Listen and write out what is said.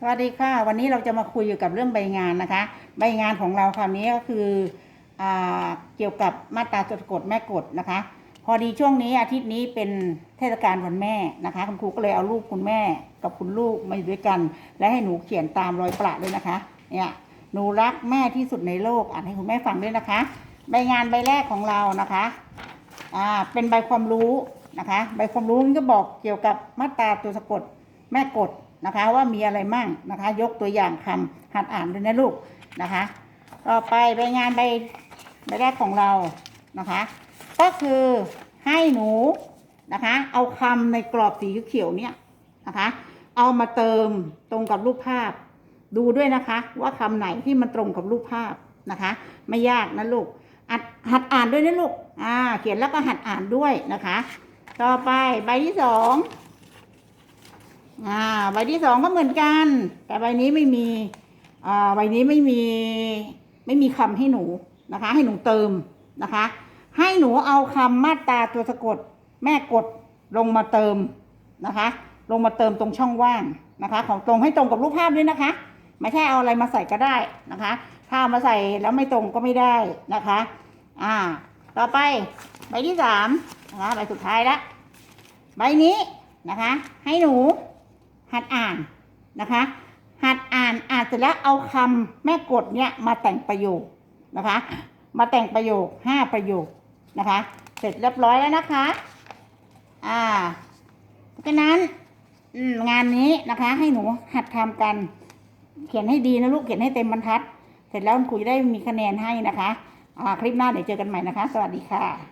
สวัสดีค่ะ วันนี้เราจะมาคุยเกี่ยวกับเรื่องใบงานนะคะ ใบงานของเราคราวนี้ก็คืออเกี่ยวกับมาตราจดกฎแม่กฎนะคะ พอดีช่วงนี้อาทิตย์นี้เป็นเทศกาลวันแม่นะคะคุณครูก็เลยเอารูปคุณแม่กับคุณลูกมาอยู่ด้วยกัน และให้หนูเขียนตามรอยประด้วยนะคะเนี่ยหนูรักแม่ที่สุดในโลกอ่านให้คุณแม่ฟังด้วยนะคะ ใบงานใบแรกของเรานะคะอ่าเป็นใบความรู้นะคะ ใบความรู้นี่ก็บอกเกี่ยวกับมาตราตัวสะกดแม่กฎ นะคะ ว่ามีอะไรมั่งนะคะ ยกตัวอย่างคำหัดอ่านด้วยนะลูกนะคะ ต่อไปใบงานใบใบแรกของเรานะคะ ก็คือให้หนูนะคะ เอาคำในกรอบสีเขียวเนี่ยนะคะ เอามาเติมตรงกับรูปภาพ ดูด้วยนะคะ ว่าคำไหนที่มันตรงกับรูปภาพนะคะ ไม่ยากนะลูกหัดอ่านด้วยนะลูกอ่าเขียนแล้วก็หัดอ่านด้วยนะคะ ต่อไปใบที่สอง อ่าใบที่สองก็เหมือนกัน แต่ใบนี้ไม่มีอ่าใบนี้ไม่มีไม่มีคำให้หนูนะคะ ให้หนูเติมนะคะ ให้หนูเอาคำมาตราตัวสะกด แม่กดลงมาเติมนะคะ ลงมาเติมตรงช่องว่างนะคะ ของตรงให้ตรงกับรูปภาพด้วยนะคะ ไม่ใช่เอาอะไรมาใส่ก็ได้นะคะ ถ้าเอามาใส่แล้วไม่ตรงก็ไม่ได้นะคะ อ่า ต่อไปใบที่สามนะคะใบสุดท้ายละใบนี้นะคะ ให้หนู หัดอ่านนะคะ หัดอ่านอ่านเสร็จแล้วเอาคำแม่กดเนี่ยมาแต่งประโยคนะคะ มาแต่งประโยคห้าประโยคนะคะ เสร็จเรียบร้อยแล้วนะคะ อ่า เพราะฉะนั้นงานนี้นะคะให้หนูหัดทำกัน เขียนให้ดีนะลูกเขียนให้เต็มบรรทัด เสร็จแล้วคุณครูจะได้มีคะแนนให้นะคะอ่าคลิปหน้าเดี๋ยวเจอกันใหม่นะคะ สวัสดีค่ะ